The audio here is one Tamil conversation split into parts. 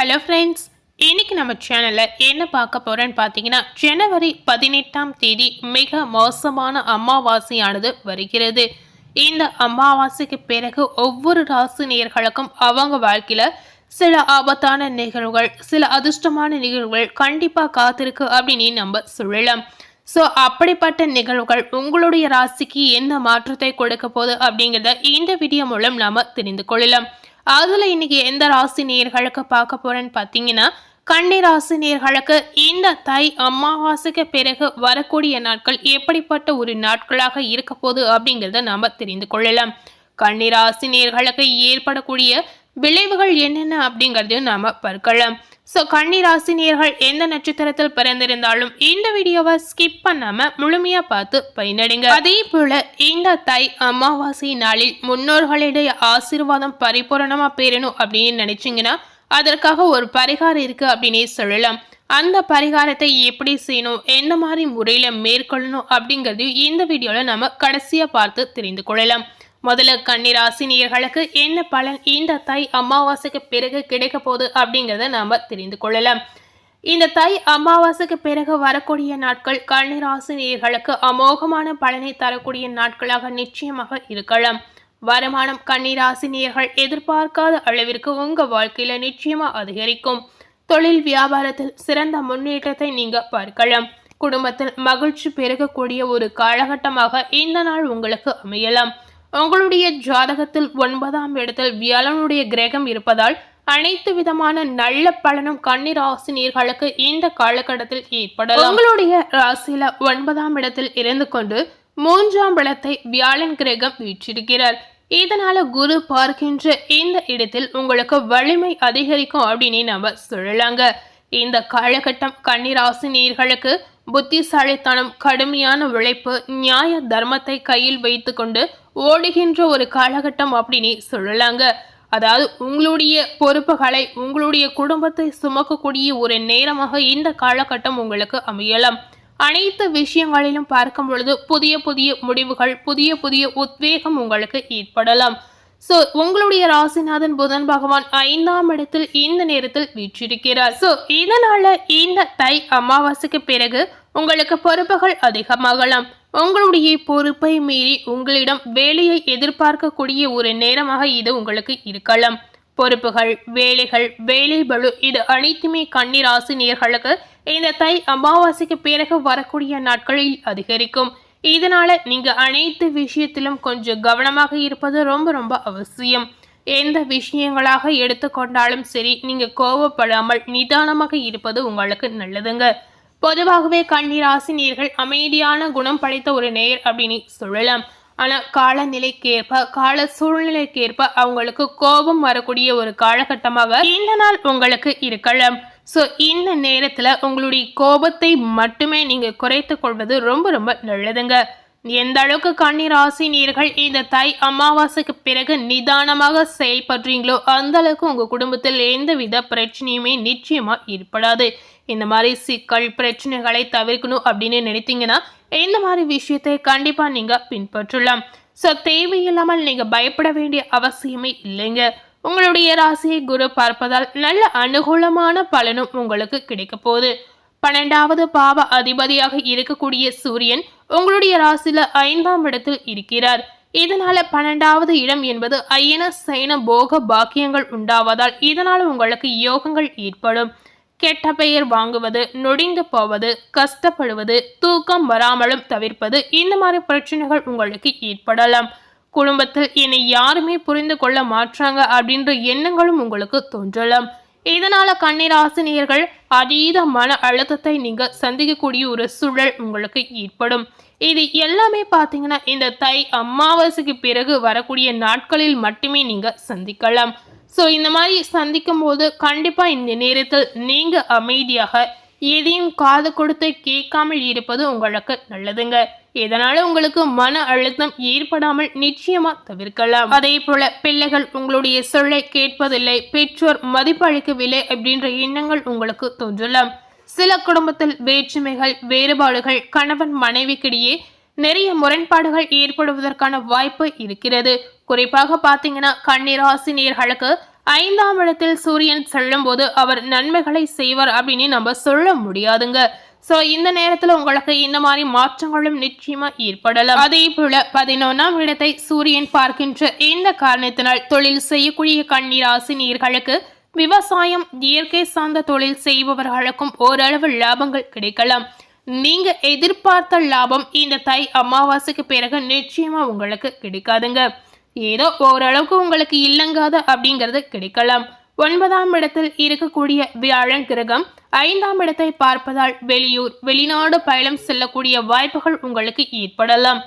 ஹலோ ஃப்ரெண்ட்ஸ் இன்னைக்கு நம்ம சேனலில் என்ன பார்க்க போகிறோன்னு பார்த்தீங்கன்னா ஜனவரி பதினெட்டாம் தேதி மிக மோசமான அமாவாசையானது வருகிறது. இந்த அமாவாசைக்கு பிறகு ஒவ்வொரு ராசி நேயர்களுக்கும் அவங்க வாழ்க்கையில் சில ஆபத்தான நிகழ்வுகள் சில அதிர்ஷ்டமான நிகழ்வுகள் கண்டிப்பாக காத்திருக்கு அப்படின்னு நம்ம சொல்லலாம். ஸோ அப்படிப்பட்ட நிகழ்வுகள் உங்களுடைய ராசிக்கு என்ன மாற்றத்தை கொடுக்க போகுது அப்படிங்கிறத இந்த வீடியோ மூலம் நாம் தெரிந்து கொள்ளலாம். அதுல இன்னைக்கு எந்த ராசி நேர்களுக்கு பார்க்க போறேன்னு பார்த்தீங்கன்னா கன்னி ராசி நேர்களுக்கு இந்த தை அமாவாசைக்கு பிறகு வரக்கூடிய நாட்கள் எப்படிப்பட்ட ஒரு நாட்களாக இருக்க போகுது அப்படிங்கிறத நாம தெரிந்து கொள்ளலாம். கன்னி ராசி நேர்களுக்கு ஏற்படக்கூடிய விளைவுகள் என்னென்ன அப்படிங்கிறதையும் நாம பார்க்கலாம். ஸோ கன்னிராசினியர்கள் எந்த நட்சத்திரத்தில் பிறந்திருந்தாலும் இந்த வீடியோவை ஸ்கிப் பண்ணாம முழுமையா பார்த்து பயனடைங்க. அதே போல இந்த தை அமாவாசை நாளில் முன்னோர்களுடைய ஆசீர்வாதம் பரிபூரணமா பெறணும் அப்படின்னு நினைச்சிங்கன்னா அதற்காக ஒரு பரிகாரம் இருக்கு அப்படின்னே சொல்லலாம். அந்த பரிகாரத்தை எப்படி செய்யணும் எந்த மாதிரி முறையில மேற்கொள்ளணும் அப்படிங்கிறதையும் இந்த வீடியோவில் நம்ம கடைசியாக பார்த்து தெரிந்து கொள்ளலாம். முதல்ல கன்னிராசி நேயர்களுக்கு என்ன பலன் இந்த தை அமாவாசைக்கு பிறகு கிடைக்க போகுது அப்படிங்கிறத நாம் தெரிந்து கொள்ளலாம். இந்த தை அமாவாசைக்கு பிறகு வரக்கூடிய நாட்கள் கன்னிராசி நேயர்களுக்கு அமோகமான பலனை தரக்கூடிய நாட்களாக நிச்சயமாக இருக்கலாம். வருமானம் கன்னிராசி நேயர்கள் எதிர்பார்க்காத அளவிற்கு உங்கள் வாழ்க்கையில் நிச்சயமாக அதிகரிக்கும். தொழில் வியாபாரத்தில் சிறந்த முன்னேற்றத்தை நீங்கள் பார்க்கலாம். குடும்பத்தில் மகிழ்ச்சி பெருகக்கூடிய ஒரு காலகட்டமாக இந்த நாள் உங்களுக்கு அமையலாம். உங்களுடைய ஜாதகத்தில் ஒன்பதாம் இடத்தில் வியாழனுடைய கிரகம் இருப்பதால் அனைத்து விதமான நல்ல பலனும் கன்னி ராசினியர்களுக்கு இந்த காலகட்டத்தில் ஏற்படலாம். உங்களுடைய ராசியில ஒன்பதாம் இடத்தில் இருந்து கொண்டு மூன்றாம் இடத்தை வியாழன் கிரகம் வீற்றிருக்கிறார். இதனால குரு பார்க்கின்ற இந்த இடத்தில் உங்களுக்கு வலிமை அதிகரிக்கும் அப்படின்னு நம்ம சொல்லலாங்க. இந்த காலகட்டம் கன்னிராசி நீர்களுக்கு புத்திசாலித்தனம் கடுமையான உழைப்பு நியாய தர்மத்தை கையில் வைத்துக்கொண்டு ஓடுகின்ற ஒரு காலகட்டம் அப்படின்னு சொல்லலாங்க. அதாவது உங்களுடைய பொறுப்புகளை உங்களுடைய குடும்பத்தை சுமக்கக்கூடிய ஒரு நேரமாக இந்த காலகட்டம் உங்களுக்கு அமையலாம். அனைத்து விஷயங்களிலும் பார்க்கும் பொழுது புதிய புதிய முடிவுகள் புதிய புதிய உத்வேகம் உங்களுக்கு ஏற்படலாம். ஸோ உங்களுடைய ராசிநாதன் புதன் பகவான் ஐந்தாம் இடத்தில் இந்த நேரத்தில் வீற்றிருக்கிறார். ஸோ இதனால இந்த தை அமாவாசைக்கு பிறகு உங்களுக்கு பொறுப்புகள் அதிகமாகலாம். உங்களுடைய பொறுப்பை மீறி உங்களிடம் வேலையை எதிர்பார்க்கக்கூடிய ஒரு நேரமாக இது உங்களுக்கு இருக்கலாம். பொறுப்புகள் வேலைகள் வேலை பளு இது அனைத்துமே கண்ணீர் ஆசிரியர்களுக்கு இந்த தை அமாவாசைக்கு பிறகு வரக்கூடிய நாட்களில் அதிகரிக்கும். இதனால நீங்க அனைத்து விஷயத்திலும் கொஞ்சம் கவனமாக இருப்பது ரொம்ப ரொம்ப அவசியம். எந்த விஷயங்களாக எடுத்துக்கொண்டாலும் சரி நீங்க கோவப்படாமல் நிதானமாக இருப்பது உங்களுக்கு நல்லதுங்க. பொதுவாகவே கண்ணீராசி நீர்கள் அமைதியான குணம் படைத்த ஒரு நேர் அப்படின்னு சொல்லலாம். ஆனால் காலநிலைக்கேற்ப கால சூழ்நிலைக்கேற்ப அவங்களுக்கு கோபம் வரக்கூடிய ஒரு காலகட்டமாக இந்த நாள் உங்களுக்கு இருக்கலாம். ஸோ இந்த நேரத்தில் உங்களுடைய கோபத்தை மட்டுமே நீங்கள் குறைத்து கொள்வது ரொம்ப ரொம்ப நல்லதுங்க. எந்த அளவுக்கு கண்ணீர் ஆசி நீர்கள் இந்த தை அமாவாசைக்கு பிறகு நிதானமாக செயல்படுறீங்களோ அந்த அளவுக்கு உங்க குடும்பத்தில் எந்தவித பிரச்சனையுமே நிச்சயமா ஏற்படாது இந்த மாதிரி சிக்கல் பிரச்சனைகளை தவிர்க்கணும் அப்படின்னு நினைத்தீங்கன்னா இந்த மாதிரி விஷயத்தை கண்டிப்பா நீங்க பின்பற்றலாம். ஸோ தேவையில்லாமல் நீங்க பயப்பட வேண்டிய அவசியமே இல்லைங்க. உங்களுடைய ராசியை குரு பார்ப்பதால் நல்ல அனுகூலமான பலனும் உங்களுக்கு கிடைக்க போகுது. பன்னெண்டாவது பாவ அதிபதியாக இருக்கக்கூடிய சூரியன் உங்களுடைய ராசியில ஐந்தாம் இடத்தில் இருக்கிறார். இதனால பன்னெண்டாவது இடம் என்பது ஐயன சைன போக பாக்கியங்கள் உண்டாவதால் இதனால் உங்களுக்கு யோகங்கள் ஏற்படும். கெட்ட பெயர் வாங்குவது நொடிந்து போவது கஷ்டப்படுவது தூக்கம் வராமலும் தவிர்ப்பது இந்த மாதிரி பிரச்சனைகள் உங்களுக்கு ஏற்படலாம். குடும்பத்தில் என்னை யாருமே புரிந்து கொள்ள மாற்றாங்க அப்படின்ற எண்ணங்களும் உங்களுக்கு தோன்றலாம். இதனால கண்ணீராசினியர்கள் அதீத மன அழுத்தத்தை நீங்க சந்திக்கக்கூடிய ஒரு சூழல் உங்களுக்கு ஏற்படும். இது எல்லாமே பார்த்தீங்கன்னா இந்த தை அமாவாசைக்கு பிறகு வரக்கூடிய நாட்களில் மட்டுமே நீங்க சந்திக்கலாம். ஸோ இந்த மாதிரி சந்திக்கும் போது கண்டிப்பாக இந்த நேரத்தில் நீங்கள் அமைதியாக எதையும் காது கொடுத்து கேட்காமல் இருப்பது உங்களுக்கு நல்லதுங்க. இதனால உங்களுக்கு மன அழுத்தம் ஏற்படாமல் நிச்சயமா தவிர்க்கலாம். அதே போல பிள்ளைகள் உங்களுடைய சொல்லை கேட்பதில்லை பெற்றோர் மதிப்பளிக்கவில்லை அப்படின்ற எண்ணங்கள் உங்களுக்கு தோன்றலாம். சில குடும்பத்தில் வேற்றுமைகள் வேறுபாடுகள் கணவன் மனைவிக்கிடையே நிறைய முரண்பாடுகள் ஏற்படுவதற்கான வாய்ப்பு இருக்கிறது. குறிப்பாக பார்த்தீங்கன்னா கன்னிராசினியர்களுக்கு ஐந்தாம் இடத்தில் சூரியன் செல்லும் போது அவர் நன்மைகளை செய்வார் அப்படின்னு நம்ம சொல்ல முடியாதுங்க. சோ இந்த நேரத்துல உங்களுக்கு இந்த மாதிரி மாற்றங்களும் நிச்சயமா ஏற்படலாம். அதே போல பதினொன்னாம் இடத்தை சூரியன் பார்க்கின்ற இந்த காரணத்தினால் தொழில் செய்யக்கூடிய கண்ணீராசி நீர்களுக்கு விவசாயம் இயற்கை சார்ந்த தொழில் செய்பவர்களுக்கும் ஓரளவு லாபங்கள் கிடைக்கலாம். நீங்க எதிர்பார்த்த லாபம் இந்த தை அமாவாசைக்கு பிறகு நிச்சயமா உங்களுக்கு கிடைக்காதுங்க. ஏதோ ஓரளவுக்கு உங்களுக்கு இல்லங்காத அப்படிங்கிறது கிடைக்கலாம். ஒன்பதாம் இடத்தில் இருக்கக்கூடிய வியாழன் கிரகம் ஐந்தாம் இடத்தை பார்ப்பதால் வெளியூர் வெளிநாடு பயணம் செல்லக்கூடிய வாய்ப்புகள் உங்களுக்கு ஏற்படலாம்.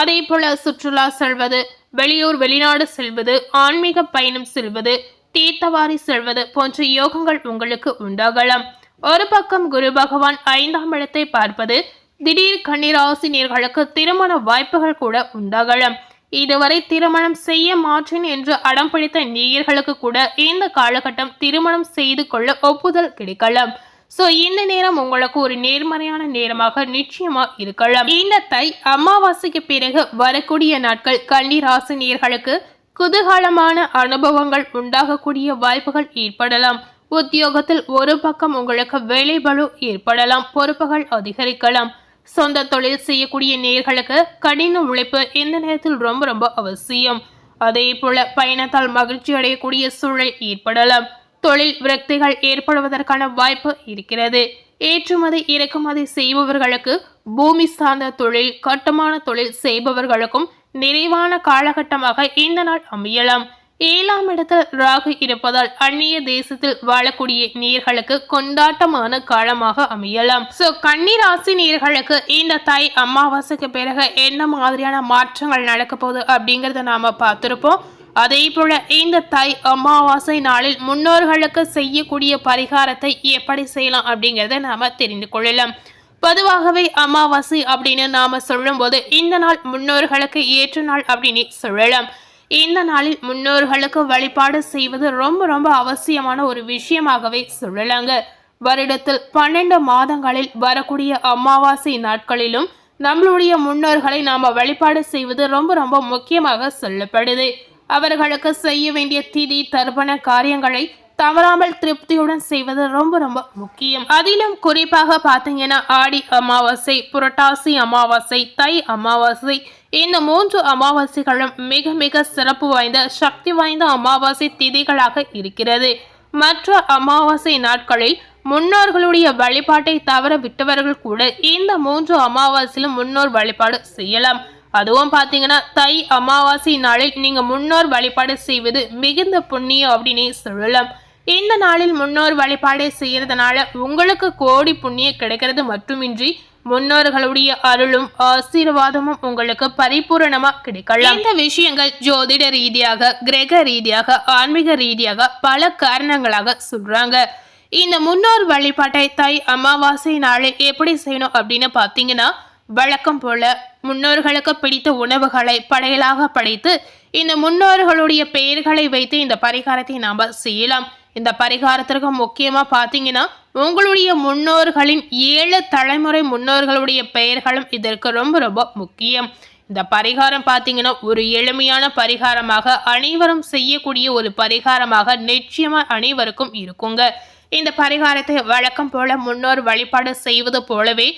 அதே போல சுற்றுலா செல்வது வெளியூர் வெளிநாடு செல்வது ஆன்மீக பயணம் செல்வது தீர்த்தவாரி செல்வது போன்ற யோகங்கள் உங்களுக்கு உண்டாகலாம். ஒரு பக்கம் குரு பகவான் ஐந்தாம் இடத்தை பார்ப்பது திடீர் கண்ணீராசினியர்களுக்கு திருமண வாய்ப்புகள் கூட உண்டாகலாம். இதுவரை திருமணம் செய்ய மாற்றேன் என்று அடம் பிடித்த நேயர்களுக்கு கூட இந்த காலகட்டம் திருமணம் செய்து கொள்ள ஒப்புதல் கிடைக்கலாம். சோ இந்த நேரம் உங்களுக்கு ஒரு நேர்மறையான நேரமாக நிச்சயமா இருக்கலாம். இந்த தை அமாவாசைக்கு பிறகு வரக்கூடிய நாட்கள் கன்னிராசினியர்களுக்கு குதூகலமான அனுபவங்கள் உண்டாகக்கூடிய வாய்ப்புகள் ஏற்படலாம். உத்தியோகத்தில் ஒரு பக்கம் உங்களுக்கு வேலைபளு ஏற்படலாம் பொறுப்புகள் அதிகரிக்கலாம். சொந்த தொழில் செய்யக்கூடிய நேர்களுக்கு கடின உழைப்பு இந்த நேரத்தில் ரொம்ப ரொம்ப அவசியம். அதே போல பயணத்தால் மகிழ்ச்சி அடையக்கூடிய சூழல் ஏற்படலாம். தொழில் விரக்திகள் ஏற்படுவதற்கான வாய்ப்பு இருக்கிறது. ஏற்றுமதி இறக்குமதி செய்பவர்களுக்கு பூமி சார்ந்த தொழில் கட்டுமான தொழில் செய்பவர்களுக்கும் நிறைவான காலகட்டமாக இந்த நாள் அமையலாம். ஏழாம் இடத்தில் ராகு இருப்பதால் அந்நிய தேசத்தில் வாழக்கூடிய நீர்களுக்கு கொண்டாட்டமான காலமாக அமையலாம். சோ கன்னிராசி நீர்களுக்கு இந்த தாய் அமாவாசைக்கு பிறகு என்ன மாதிரியான மாற்றங்கள் நடக்க போகுது அப்படிங்கறத நாம பார்த்திருப்போம். அதே போல இந்த தாய் அமாவாசை நாளில் முன்னோர்களுக்கு செய்யக்கூடிய பரிகாரத்தை எப்படி செய்யலாம் அப்படிங்கிறத நாம தெரிந்து கொள்ளலாம். பொதுவாகவே அமாவாசை அப்படின்னு நாம சொல்லும்போது இந்த நாள் முன்னோர்களுக்கு ஏற்ற நாள் அப்படின்னு சொல்லலாம். இந்த நாளில் முன்னோர்களுக்கு வழிபாடு செய்வது ரொம்ப ரொம்ப அவசியமான ஒரு விஷயமாகவே சொல்லலாங்க. வருடத்தில் பன்னெண்டு மாதங்களில் வரக்கூடிய அமாவாசை நாட்களிலும் நம்மளுடைய முன்னோர்களை நாம் வழிபாடு செய்வது ரொம்ப ரொம்ப முக்கியமாக சொல்லப்படுது. அவர்களுக்கு செய்ய வேண்டிய திதி தர்ப்பண காரியங்களை தவறாமல் திருப்தியுடன் செய்வது ரொம்ப ரொம்ப முக்கியம். அதிலும் குறிப்பாக பார்த்தீங்கன்னா ஆடி அமாவாசை புரட்டாசி அமாவாசை தை அமாவாசை இந்த மூன்று அமாவாசைகளும் மிக மிக சிறப்பு வாய்ந்த சக்தி வாய்ந்த அமாவாசை திதிகளாக இருக்கிறது. மற்ற அமாவாசை நாட்களில் முன்னோர்களுடைய வழிபாட்டை தவற விட்டவர்கள் கூட இந்த மூன்று அமாவாசையிலும் முன்னோர் வழிபாடு செய்யலாம். அதுவும் பார்த்தீங்கன்னா தை அமாவாசை நாளில் நீங்கள் முன்னோர் வழிபாடு செய்வது மிகுந்த புண்ணியம் அப்படின்னு சொல்லலாம். இந்த நாளில் முன்னோர் வழிபாடு செய்யறதுனால உங்களுக்கு கோடி புண்ணியம் கிடைக்கிறது மட்டுமின்றி முன்னோர்களுடைய அருளும் ஆசீர்வாதமும் உங்களுக்கு பரிபூரணமா கிடைக்கலாம். இந்த விஷயங்கள் ஜோதிட ரீதியாக கிரக ரீதியாக ஆன்மீக ரீதியாக பல காரணங்களாக சொல்றாங்க. இந்த முன்னோர் வழிபாட்டை தை அமாவாசை நாளை எப்படி செய்யணும் அப்படின்னு பார்த்தீங்கன்னா வழக்கம் போல முன்னோர்களுக்கு பிடித்த உணவுகளை படையலாக படைத்து இந்த முன்னோர்களுடைய பெயர்களை வைத்து இந்த பரிகாரத்தை நாம செய்யலாம். இந்த பரிகாரத்திற்கு முக்கியமாக பார்த்தீங்கன்னா உங்களுடைய முன்னோர்களின் ஏழு தலைமுறை முன்னோர்களுடைய பெயர்களும் இதற்கு ரொம்ப ரொம்ப முக்கியம். இந்த பரிகாரம் பார்த்தீங்கன்னா ஒரு எளிமையான பரிகாரமாக அனைவரும் செய்யக்கூடிய ஒரு பரிகாரமாக நிச்சயமாக அனைவருக்கும் இருக்குங்க. இந்த பரிகாரத்தை வழக்கம் போல முன்னோர் வழிபாடு செய்வது போலவே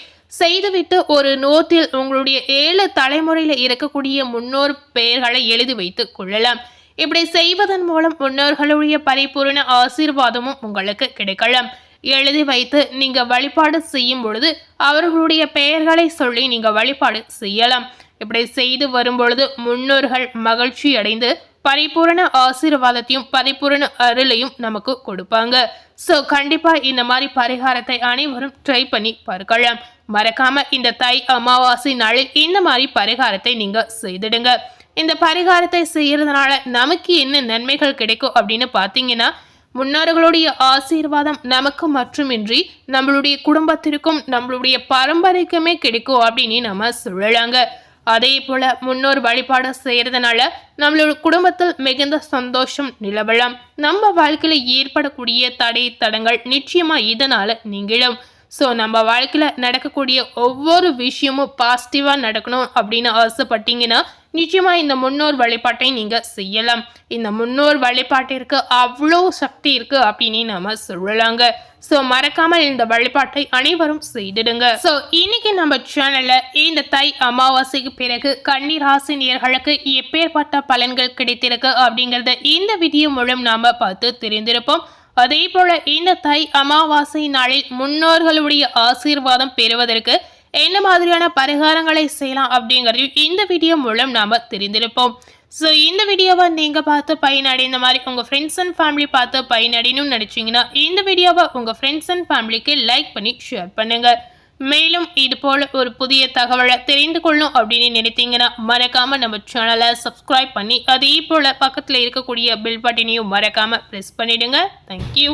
செய்துவிட்டு ஒரு நோட்டில் உங்களுடைய ஏழு தலைமுறையில் இருக்கக்கூடிய முன்னோர் பெயர்களை எழுதி வைத்து கொள்ளலாம். இப்படி செய்வதன் மூலம் முன்னோர்களுடைய பரிபூர்ண ஆசீர்வாதமும் உங்களுக்கு கிடைக்கலாம். எழுதி வைத்து நீங்க வழிபாடு செய்யும் பொழுது அவர்களுடைய பெயர்களை சொல்லி நீங்க வழிபாடு செய்யலாம். இப்படி செய்து வரும்பொழுது முன்னோர்கள் மகிழ்ச்சி அடைந்து பரிபூரண ஆசீர்வாதத்தையும் பரிபூரண அருளையும் நமக்கு கொடுப்பாங்க. ஸோ கண்டிப்பா இந்த மாதிரி பரிகாரத்தை அனைவரும் ட்ரை பண்ணி பார்க்கலாம். மறக்காம இந்த தை அமாவாசை நாளில் இந்த மாதிரி பரிகாரத்தை நீங்க செய்திடுங்க. இந்த பரிகாரத்தை செய்கிறதுனால நமக்கு என்ன நன்மைகள் கிடைக்கும் அப்படின்னு பார்த்தீங்கன்னா முன்னோர்களுடைய ஆசீர்வாதம் நமக்கு மட்டுமின்றி நம்மளுடைய குடும்பத்திற்கும் நம்மளுடைய பரம்பரைக்குமே கிடைக்கும் அப்படின்னு நம்ம சொல்லலாங்க. அதே போல முன்னோர் வழிபாடு செய்யறதுனால நம்மளோட குடும்பத்தில் மிகுந்த சந்தோஷம் நிலவலாம். நம்ம வாழ்க்கையில ஏற்படக்கூடிய தடை தடங்கள் நிச்சயமா இதனால நீங்களும் ஸோ நம்ம வாழ்க்கையில் நடக்கக்கூடிய ஒவ்வொரு விஷயமும் பாசிட்டிவாக நடக்கணும் அப்படின்னு ஆசைப்பட்டீங்கன்னா நிச்சயமாக இந்த முன்னோர் வழிபாட்டை நீங்கள் செய்யலாம். இந்த முன்னோர் வழிபாட்டிற்கு அவ்வளோ சக்தி இருக்குது அப்படின்னு நம்ம சொல்லலாங்க. ஸோ மறக்காமல் இந்த வழிபாட்டை அனைவரும் செய்திடுங்க. ஸோ இன்னைக்கு நம்ம சேனலில் இந்த தை அமாவாசைக்கு பிறகு கன்னிராசினியர்களுக்கு எப்பேற்பட்ட பலன்கள் கிடைத்திருக்கு அப்படிங்கிறத இந்த வீடியோ மூலம் நாம் பார்த்து தெரிந்திருப்போம். அதே போல இந்த தை அமாவாசை நாளில் முன்னோர்களுடைய ஆசீர்வாதம் பெறுவதற்கு என்ன மாதிரியான பரிகாரங்களை செய்யலாம் அப்படிங்கிறதையும் இந்த வீடியோ மூலம் நாம தெரிந்திருப்போம். ஸோ இந்த வீடியோவை நீங்கள் பார்த்து பயனடைந்த மாதிரி உங்கள் ஃப்ரெண்ட்ஸ் அண்ட் ஃபேமிலி பார்த்து பயனடையணும்னு நினச்சிங்கன்னா இந்த வீடியோவை உங்கள் ஃப்ரெண்ட்ஸ் அண்ட் ஃபேமிலிக்கு லைக் பண்ணி ஷேர் பண்ணுங்கள் மேலும் இது போல ஒரு புதிய தகவலை தெரிந்து கொள்ளும் அப்படின்னு நினைத்தீங்கன்னா மறக்காம நம்ம சேனலை சப்ஸ்கிரைப் பண்ணி அதே போல பக்கத்தில் இருக்கக்கூடிய பில் பட்டினையும் மறக்காம ப்ரெஸ் பண்ணிடுங்க. தேங்க்யூ